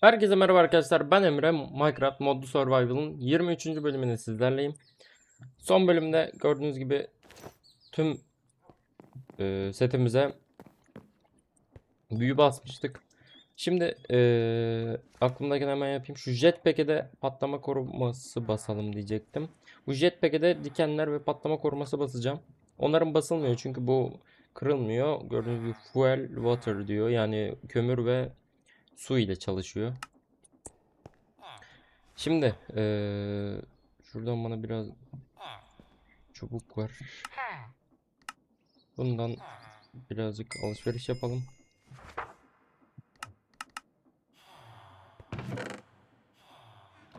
Herkese merhaba arkadaşlar. Ben Emre. Minecraft Modlu Survival'ın 23. bölümünde sizlerleyim. Son bölümde gördüğünüz gibi tüm e, setimize büyü basmıştık. Şimdi e, aklımdakini hemen yapayım. Şu jetpack'e de patlama koruması basalım diyecektim. Bu jetpack'e de dikenler ve patlama koruması basacağım. Onların basılmıyor çünkü bu kırılmıyor. Gördüğünüz gibi fuel water diyor. Yani kömür ve su ile çalışıyor. Şimdi eee, şuradan bana biraz çubuk var. Bundan birazcık alışveriş yapalım.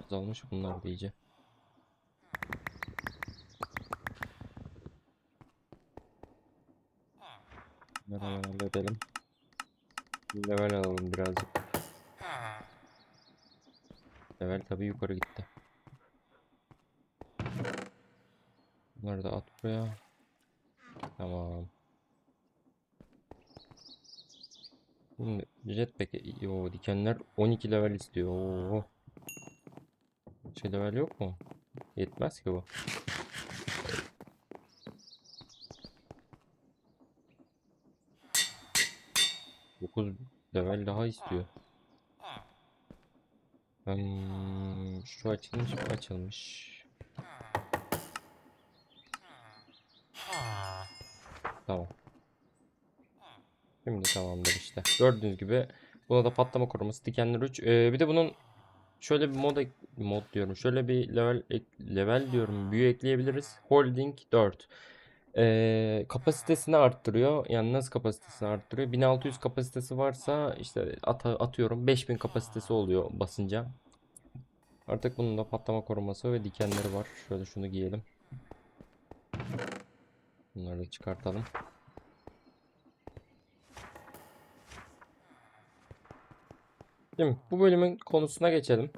Azalmış bunlar da iyice. Bunları hemen halledelim. Level alalım birazcık. Level tabii yukarı gitti. Bunları da at buraya. Tamam. Şimdi jetpack yo dikenler 12 level istiyor. Oo. Şey level yok mu? Yetmez ki bu. Dokuz level daha istiyor. Şu açılmış bu açılmış. Tamam. Şimdi tamamdır işte. Gördüğünüz gibi buna da patlama koruması dikenler 3. Ee, bir de bunun şöyle bir mod mod diyorum. Şöyle bir level level diyorum. Büyü ekleyebiliriz. Holding 4. Ee, kapasitesini arttırıyor. Yani nasıl kapasitesini arttırıyor? 1600 kapasitesi varsa işte ata- atıyorum 5000 kapasitesi oluyor basınca. Artık bunun da patlama koruması ve dikenleri var. Şöyle şunu giyelim. Bunları da çıkartalım. Şimdi bu bölümün konusuna geçelim.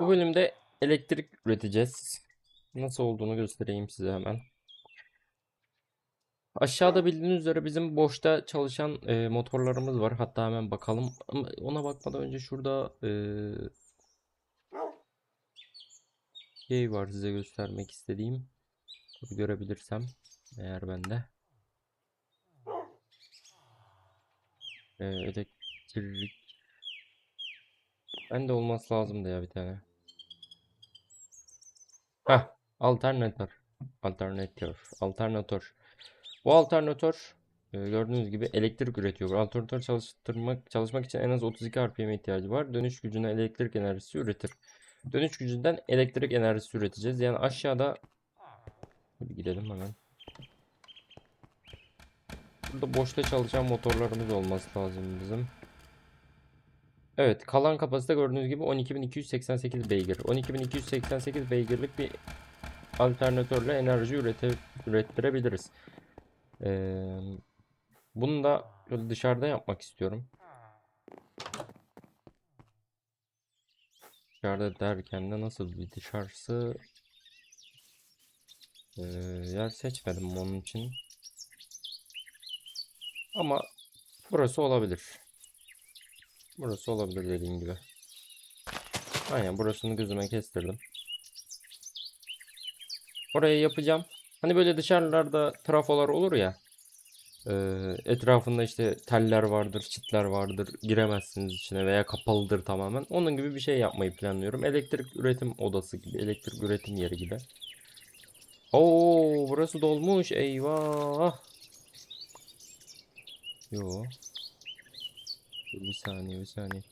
Bu bölümde elektrik üreteceğiz. Nasıl olduğunu göstereyim size hemen. Aşağıda bildiğiniz üzere bizim boşta çalışan e, motorlarımız var. Hatta hemen bakalım. Ona bakmadan önce şurada e, şey var size göstermek istediğim. Tabii görebilirsem eğer bende. E, elektrik bende olması lazım ya bir tane. Heh, alternatör. Alternatör. Alternatör. Bu alternatör e, gördüğünüz gibi elektrik üretiyor. Alternatör çalıştırmak çalışmak için en az 32 RPM ihtiyacı var. Dönüş gücüne elektrik enerjisi üretir. Dönüş gücünden elektrik enerjisi üreteceğiz. Yani aşağıda bir gidelim hemen. Burada boşta çalışan motorlarımız olması lazım bizim. Evet, kalan kapasite gördüğünüz gibi 12.288 beygir. 12.288 beygirlik bir alternatörle enerji ürete, ürettirebiliriz. Ee, bunu da böyle dışarıda yapmak istiyorum. Dışarıda derken de nasıl bir dışarısı ee, yer seçmedim onun için. Ama burası olabilir. Burası olabilir dediğim gibi. Aynen burasını gözüme kestirdim. Oraya yapacağım. Hani böyle dışarılarda trafolar olur ya. e, etrafında işte teller vardır, çitler vardır. Giremezsiniz içine veya kapalıdır tamamen. Onun gibi bir şey yapmayı planlıyorum. Elektrik üretim odası gibi, elektrik üretim yeri gibi. Oo, burası dolmuş. Eyvah. Yo. Bir saniye, bir saniye.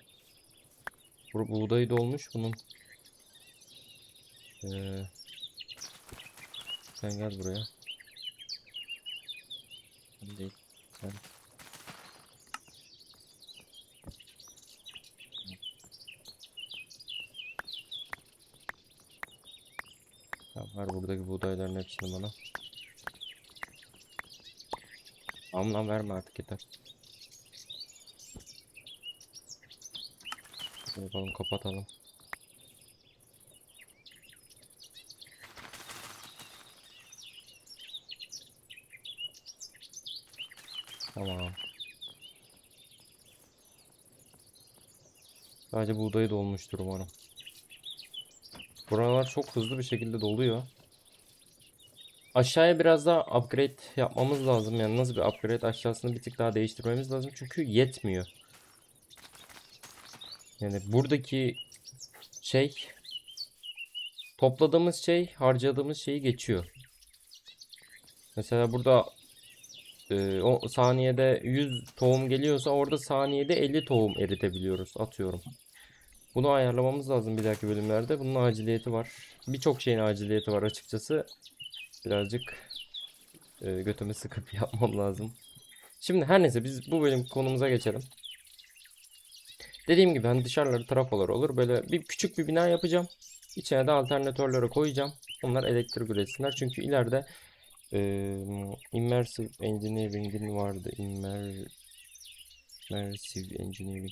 Bu buğdayı dolmuş bunun. Ee, sen gel buraya. Sen değil. Sen. Tamam, ver buradaki buğdayların hepsini bana. Tamam lan verme artık yeter. Yapalım kapatalım. Tamam. Sadece buğdayı dolmuştur umarım. Buralar çok hızlı bir şekilde doluyor. Aşağıya biraz daha upgrade yapmamız lazım. Yani nasıl bir upgrade aşağısını bir tık daha değiştirmemiz lazım. Çünkü yetmiyor. Yani buradaki şey topladığımız şey harcadığımız şeyi geçiyor. Mesela burada e, o saniyede 100 tohum geliyorsa orada saniyede 50 tohum eritebiliyoruz atıyorum. Bunu ayarlamamız lazım bir dahaki bölümlerde. Bunun aciliyeti var. Birçok şeyin aciliyeti var açıkçası. Birazcık e, götümü sıkıp yapmam lazım. Şimdi her neyse biz bu bölüm konumuza geçelim. Dediğim gibi hani dışarıları trafolar olur. Böyle bir küçük bir bina yapacağım. İçine de alternatörleri koyacağım. Onlar elektrik üretsinler. Çünkü ileride e, Immersive Engineering'in vardı. Immer, Immersive Engineering.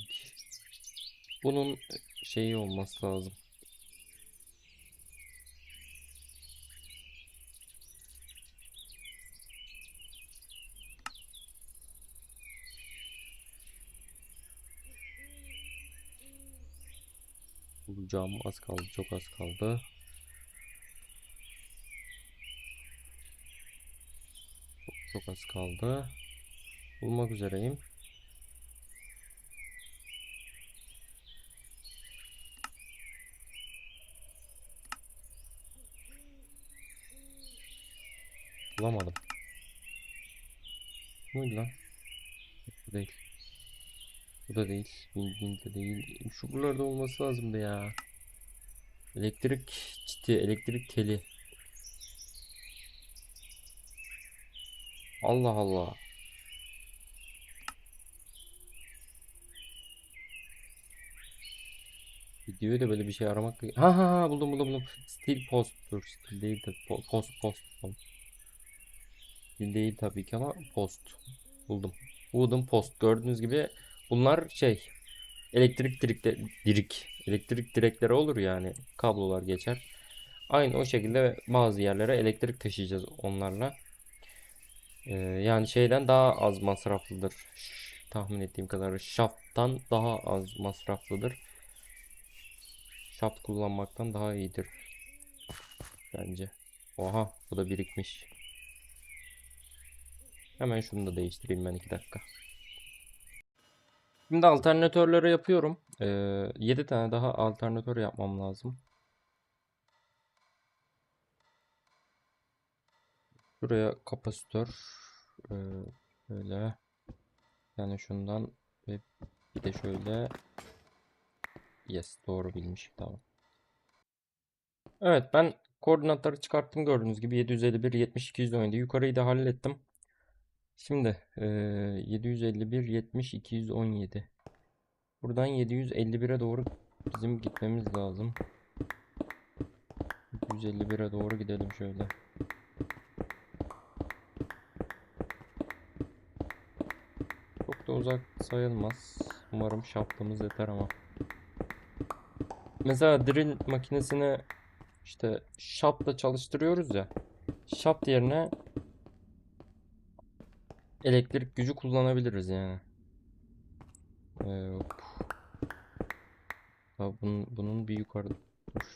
Bunun şeyi olması lazım. Bulacağım az kaldı, çok az kaldı. Çok, az kaldı. Bulmak üzereyim. Bulamadım. Buydu lan. Bu değil. Bu da değil. Bin de değil. Şu buralarda olması lazımdı ya. Elektrik çiti, elektrik teli. Allah Allah. Videoya da böyle bir şey aramak... Ha ha ha buldum buldum buldum. Steel post. Dur steel değil de po- post post. Steel değil tabii ki ama post. Buldum. Wooden post. Gördüğünüz gibi bunlar şey elektrik direkte dirik elektrik direkleri olur yani kablolar geçer. Aynı o şekilde bazı yerlere elektrik taşıyacağız onlarla. Ee, yani şeyden daha az masraflıdır. Tahmin ettiğim kadar şafttan daha az masraflıdır. Şaft kullanmaktan daha iyidir bence. Oha bu da birikmiş. Hemen şunu da değiştireyim ben 2 dakika. Şimdi alternatörleri yapıyorum. Ee, 7 tane daha alternatör yapmam lazım. Buraya kapasitör böyle yani şundan ve bir de şöyle yes doğru bilmişim tamam. Evet ben koordinatları çıkarttım gördüğünüz gibi 751 70 217 yukarıyı da hallettim. Şimdi ee, 751 70 217 Buradan 751'e doğru bizim gitmemiz lazım. 751'e doğru gidelim şöyle. Çok uzak sayılmaz. Umarım şaftımız yeter ama. Mesela drill makinesini işte şaftla çalıştırıyoruz ya. Şaft yerine elektrik gücü kullanabiliriz yani. Ee, hop. Tabii bunun, bunun bir yukarı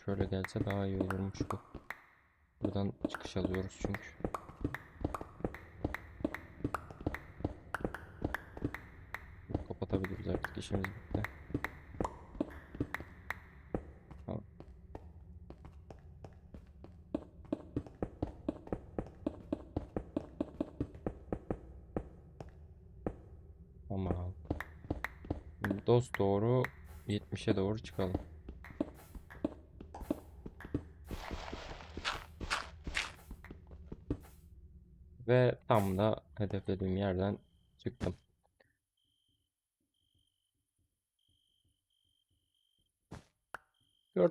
şöyle gelse daha iyi olurmuş bu. Buradan çıkış alıyoruz çünkü. Kapatabiliriz artık işimiz bitti. Dost doğru 70'e doğru çıkalım. Ve tam da hedeflediğim yerden çıktım.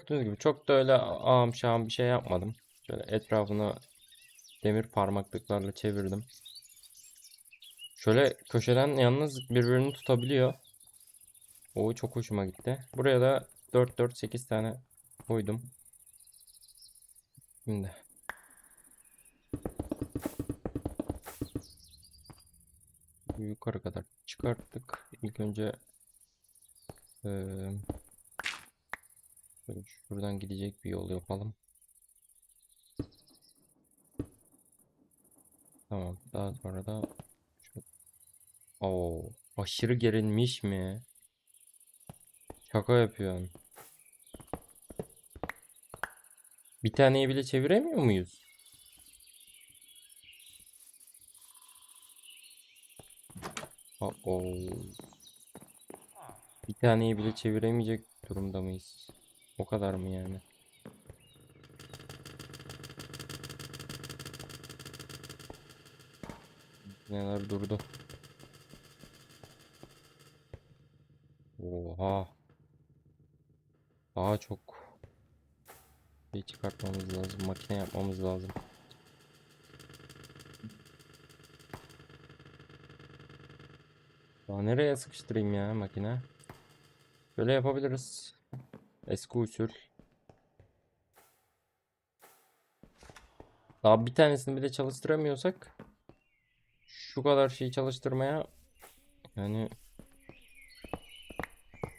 Gördüğünüz gibi çok da öyle ağam şahım bir şey yapmadım. Şöyle etrafını demir parmaklıklarla çevirdim. Şöyle köşeden yalnız birbirini tutabiliyor. O çok hoşuma gitti. Buraya da 4 4 8 tane koydum. Şimdi yukarı kadar çıkarttık. İlk önce eee, Şuradan gidecek bir yol yapalım. Tamam. Daha sonra da şu... Oo, aşırı gerilmiş mi? Şaka yapıyorsun. Bir taneyi bile çeviremiyor muyuz? Oo. Bir taneyi bile çeviremeyecek durumda mıyız? O kadar mı yani? Neler durdu? Oha. Daha çok şey çıkartmamız lazım. Makine yapmamız lazım. Daha nereye sıkıştırayım ya makine? Böyle yapabiliriz. Eski usul. Daha bir tanesini bile çalıştıramıyorsak şu kadar şeyi çalıştırmaya yani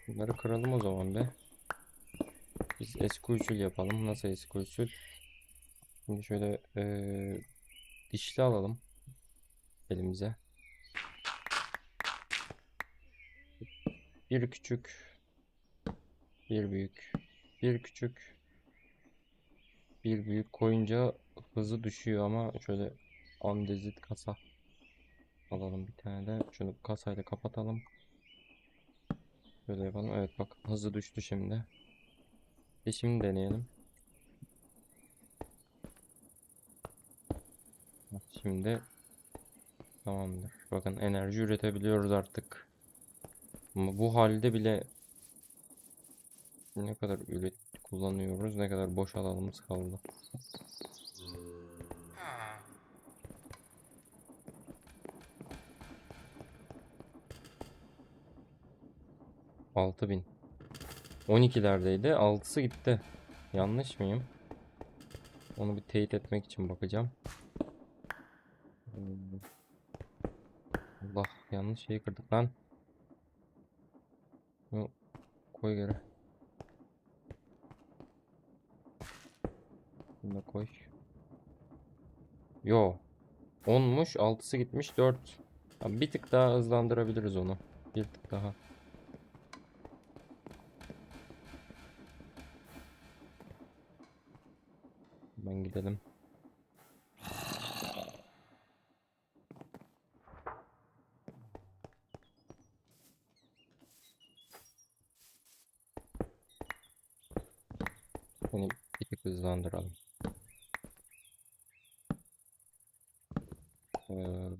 bunları kıralım o zaman be. Biz eski usul yapalım. Nasıl eski usul? Şimdi şöyle eee, dişli alalım elimize. Bir küçük, bir büyük, bir küçük, bir büyük koyunca hızı düşüyor ama şöyle andezit kasa alalım bir tane de. Şunu kasayla kapatalım. Böyle yapalım. Evet bak hızı düştü şimdi. E şimdi deneyelim. Şimdi tamamdır. Bakın enerji üretebiliyoruz artık. Ama bu halde bile ne kadar üret kullanıyoruz, ne kadar boş alanımız kaldı. Altı bin. 12'lerdeydi. 6'sı gitti. Yanlış mıyım? Onu bir teyit etmek için bakacağım. Allah yanlış şeyi kırdık lan. Koy geri. Bunu koy. Yo. 10'muş. 6'sı gitmiş. 4. Abi bir tık daha hızlandırabiliriz onu. Bir tık daha. Ben gidelim. Seni bir tık hızlandıralım. Ee,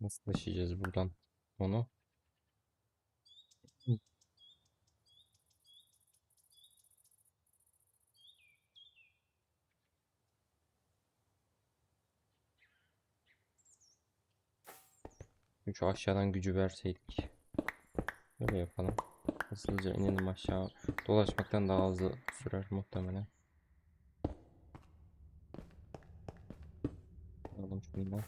nasıl taşıyacağız buradan onu? Şu aşağıdan gücü verseydik. Böyle yapalım. Hızlıca inelim aşağı. Dolaşmaktan daha hızlı sürer muhtemelen. Alalım şunu da.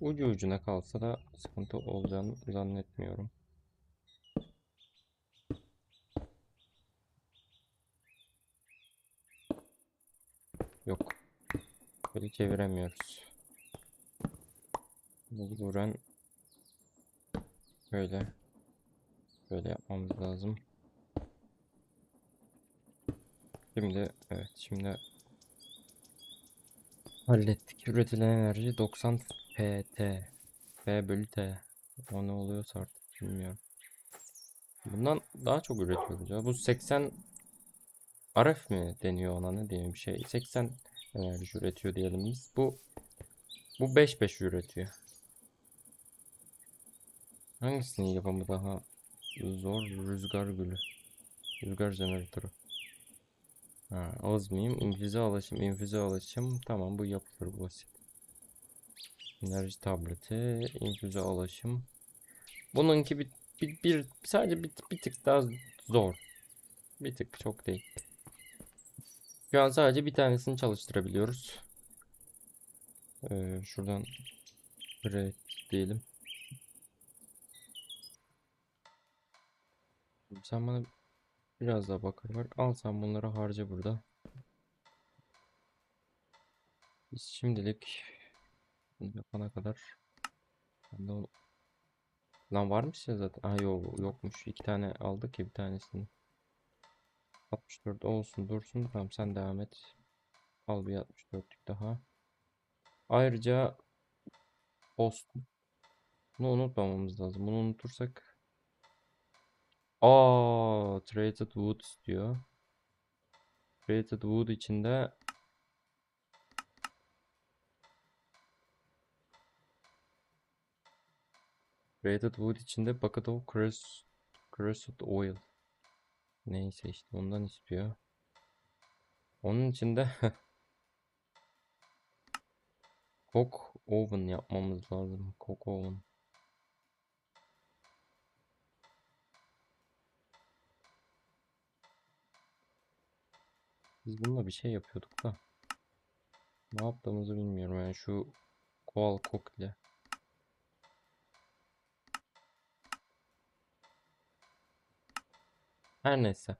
Ucu ucuna kalsa da sıkıntı olacağını zannetmiyorum. Yok. Böyle çeviremiyoruz. Mecburen böyle böyle yapmamız lazım. Şimdi evet şimdi hallettik. Üretilen enerji 90 PT. P bölü T. O ne oluyorsa artık bilmiyorum. Bundan daha çok üretiyoruz ya. Bu 80 RF mi deniyor ona ne diyeyim bir şey. 80 enerji üretiyor diyelim biz. Bu bu 5 5 üretiyor. Hangisinin yapımı daha zor? Rüzgar gülü. Rüzgar jeneratörü. Ha, az mıyım? İnfüze alaşım, infüze alaşım. Tamam bu yapılır basit. Enerji tableti, infüze alaşım. Bununki bir, bir, bir sadece bir, bir tık daha zor. Bir tık çok değil. Şu an sadece bir tanesini çalıştırabiliyoruz. Ee, şuradan create diyelim. Sen bana biraz daha bakır ver. Al sen bunları harca burada. Biz şimdilik bunu yapana kadar ben onu... Lan varmış ya zaten. Ha yok yokmuş. İki tane aldık ya bir tanesini. 64 olsun dursun. Tamam sen devam et. Al bir 64'lük daha. Ayrıca post. Bunu unutmamamız lazım. Bunu unutursak Aa, Traded Wood istiyor. Traded Wood içinde Traded Wood içinde bucket of crushed oil. Neyse işte ondan istiyor. Onun içinde Cook oven yapmamız lazım. Cook oven. Biz bununla bir şey yapıyorduk da. Ne yaptığımızı bilmiyorum yani şu koal cook ile. Her neyse.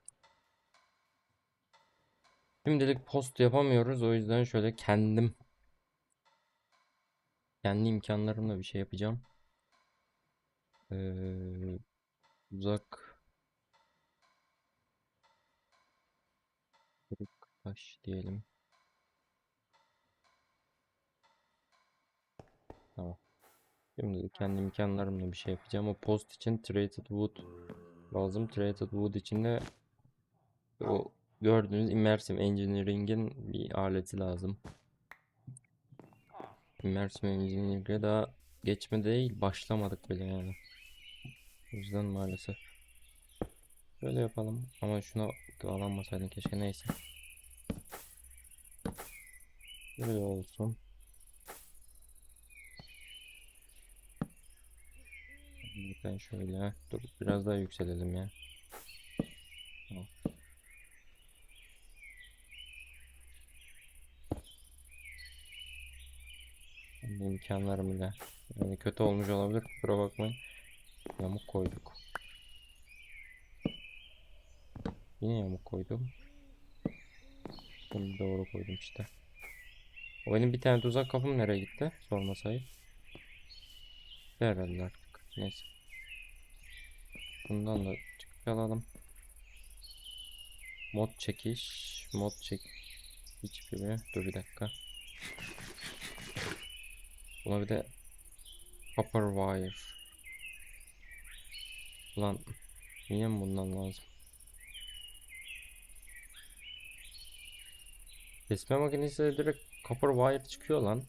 Şimdilik post yapamıyoruz. O yüzden şöyle kendim kendi imkanlarımla bir şey yapacağım. Ee, uzak kırık diyelim. Tamam. Şimdi kendi imkanlarımla bir şey yapacağım. O post için traded wood lazım. Traded wood için de o gördüğünüz immersive engineering'in bir aleti lazım. Immersive engineering'e daha geçme değil, başlamadık bile yani. O yüzden maalesef. Böyle yapalım ama şuna bağlanmasaydın keşke neyse. Böyle olsun. Ben şöyle dur biraz daha yükselelim ya. Tamam. Kendi imkanlarım ile. Yani kötü olmuş olabilir kusura bakmayın. Yamuk koyduk. Yine yamuk koydum. Bunu doğru koydum işte. O benim bir tane tuzak kapım nereye gitti? Sorma sayıp. Herhalde artık. Neyse. Bundan da çıkış alalım. Mod çekiş. Mod çek. Hiçbiri. Dur bir dakika. Buna bir de copper wire. Lan yine mi bundan lazım? Kesme makinesi de direkt copper wire çıkıyor lan.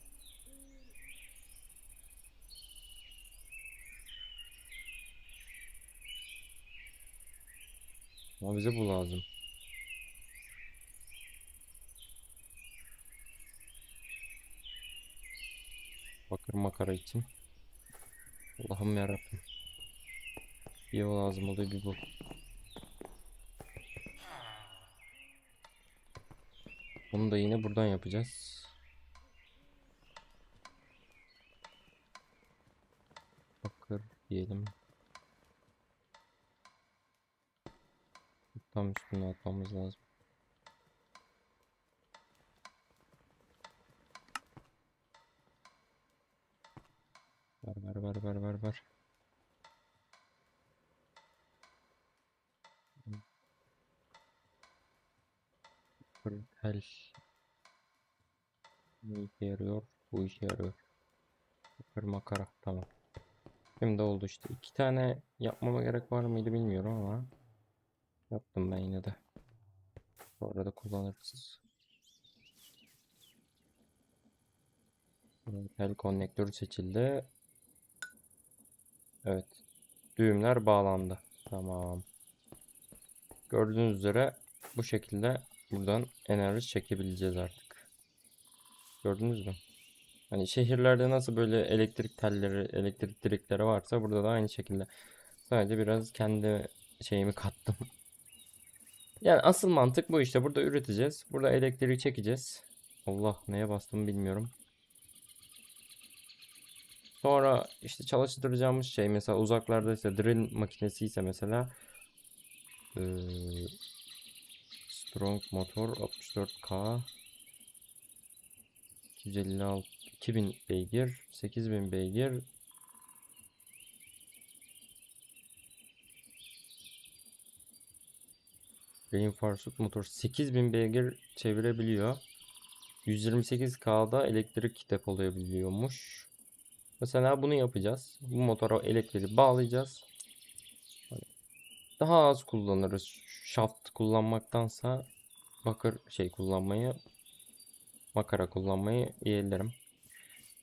Ama bize bu lazım. Bakır makara için. Allah'ım yarabbim. Bir o lazım oluyor bir bu. Onu da yine buradan yapacağız. Bakır diyelim. Tam üstüne atmamız lazım. Ver ver ver ver ver ver. Tel. Ne işe yarıyor? Bu işe yarıyor. Bakır makara tamam. Şimdi oldu işte. İki tane yapmama gerek var mıydı bilmiyorum ama yaptım ben yine de. Bu arada kullanırız. Tel konnektörü seçildi. Evet. Düğümler bağlandı. Tamam. Gördüğünüz üzere bu şekilde buradan enerji çekebileceğiz artık. Gördünüz mü? Hani şehirlerde nasıl böyle elektrik telleri, elektrik direkleri varsa burada da aynı şekilde. Sadece biraz kendi şeyimi kattım. Yani asıl mantık bu işte. Burada üreteceğiz. Burada elektriği çekeceğiz. Allah neye bastım bilmiyorum. Sonra işte çalıştıracağımız şey mesela uzaklarda ise drill makinesi ise mesela eee, Strong motor 64K 256 2000 beygir 8000 beygir Reinforced motor 8000 beygir çevirebiliyor. 128K'da elektrik depolayabiliyormuş. Mesela bunu yapacağız. Bu motora elektriği bağlayacağız. Daha az kullanırız. Şaft kullanmaktansa bakır şey kullanmayı makara kullanmayı yeğlerim.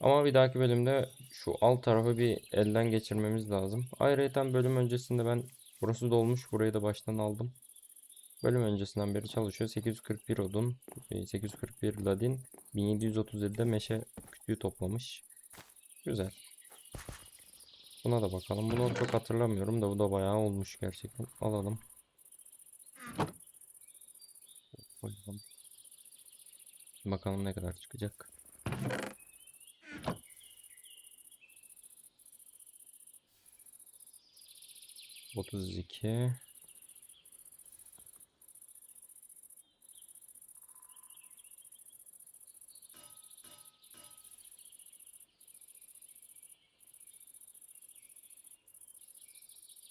Ama bir dahaki bölümde şu alt tarafı bir elden geçirmemiz lazım. Ayrıca bölüm öncesinde ben burası dolmuş. Burayı da baştan aldım. Bölüm öncesinden beri çalışıyor. 841 odun, e, 841 ladin, 1737'de meşe kütüğü toplamış. Güzel. Buna da bakalım. Bunu çok hatırlamıyorum da bu da bayağı olmuş gerçekten. Alalım. Koyalım. Bakalım ne kadar çıkacak. Otuz iki.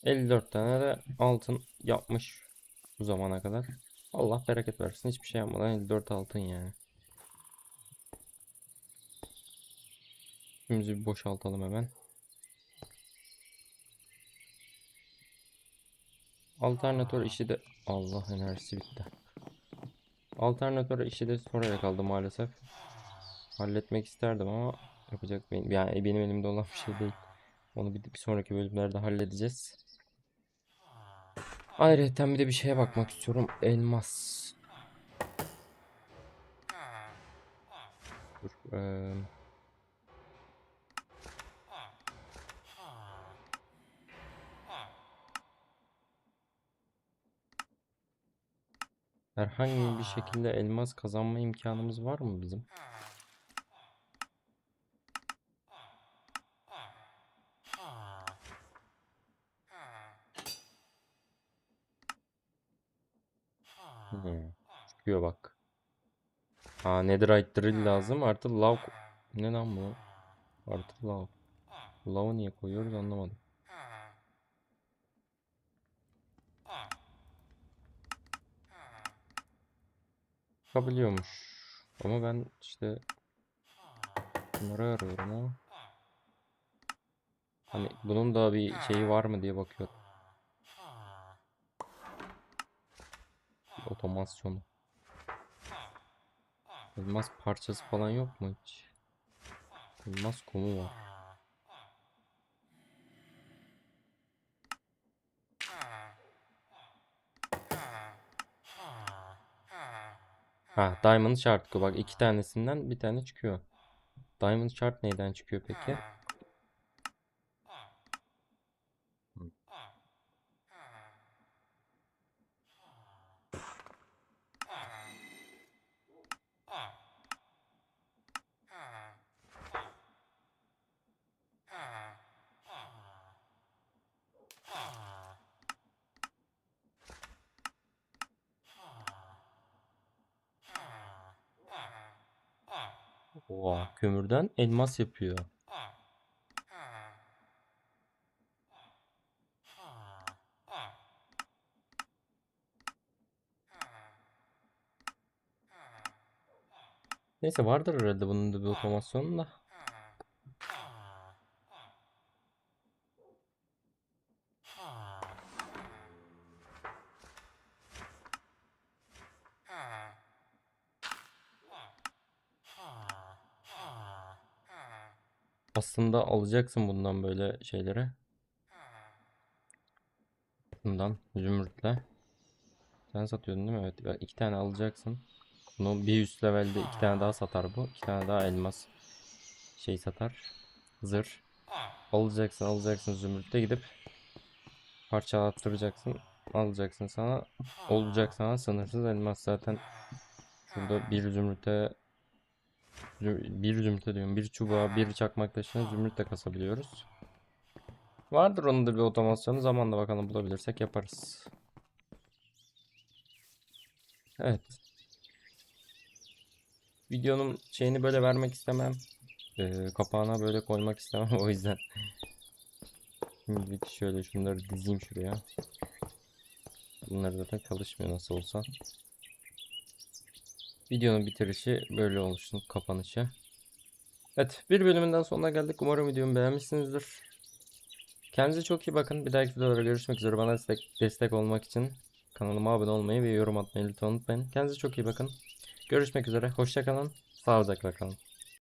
Elli dört tane de altın yapmış bu zamana kadar. Allah bereket versin. Hiçbir şey yapmadan 54 altın yani. Şimdi bir boşaltalım hemen. Alternatör işi de Allah enerjisi bitti. Alternatör işi de sonraya kaldı maalesef. Halletmek isterdim ama yapacak benim yani benim elimde olan bir şey değil. Onu bir, bir sonraki bölümlerde halledeceğiz. Ayrıca bir de bir şeye bakmak istiyorum. Elmas. Dur. eee, herhangi bir şekilde elmas kazanma imkanımız var mı bizim? Hmm, Çıkıyor bak. Ha netherite drill lazım. Artı lav. Ne lan bu? Artı lav. Lav'ı niye koyuyoruz anlamadım. Çıkabiliyormuş. Ama ben işte bunları arıyorum ama. Hani bunun da bir şeyi var mı diye bakıyorum. Otomasyonu. Elmas parçası falan yok mu hiç? Elmas kumu var. Ha, Diamond Shard. Bak iki tanesinden bir tane çıkıyor. Diamond Shard neyden çıkıyor peki? Hı. Oha, kömürden elmas yapıyor. Neyse vardır herhalde bunun da bir otomasyonu da. Aslında alacaksın bundan böyle şeyleri. Bundan zümrütle. Sen satıyordun değil mi? Evet. iki tane alacaksın. Bunu bir üst levelde iki tane daha satar bu. İki tane daha elmas şey satar. Zırh. Alacaksın alacaksın zümrütle gidip parçalattıracaksın. Alacaksın sana. Olacak sana sınırsız elmas zaten. Şurada bir zümrüte Zü- Bir zümrüte diyorum. Bir çubuğa, bir çakmak taşına zümrüt de kasabiliyoruz. Vardır onun da bir otomasyonu. Zamanla bakalım bulabilirsek yaparız. Evet. Videonun şeyini böyle vermek istemem. Ee, kapağına böyle koymak istemem o yüzden. Şimdi şöyle şunları dizeyim şuraya. Bunlar zaten çalışmıyor nasıl olsa. Videonun bitirişi böyle olsun kapanışı. Evet bir bölümünden sonuna geldik. Umarım videomu beğenmişsinizdir. Kendinize çok iyi bakın. Bir dahaki videolarda görüşmek üzere. Bana destek, destek olmak için kanalıma abone olmayı ve yorum atmayı lütfen unutmayın. Kendinize çok iyi bakın. Görüşmek üzere. Hoşça kalın. Sağlıcakla kalın.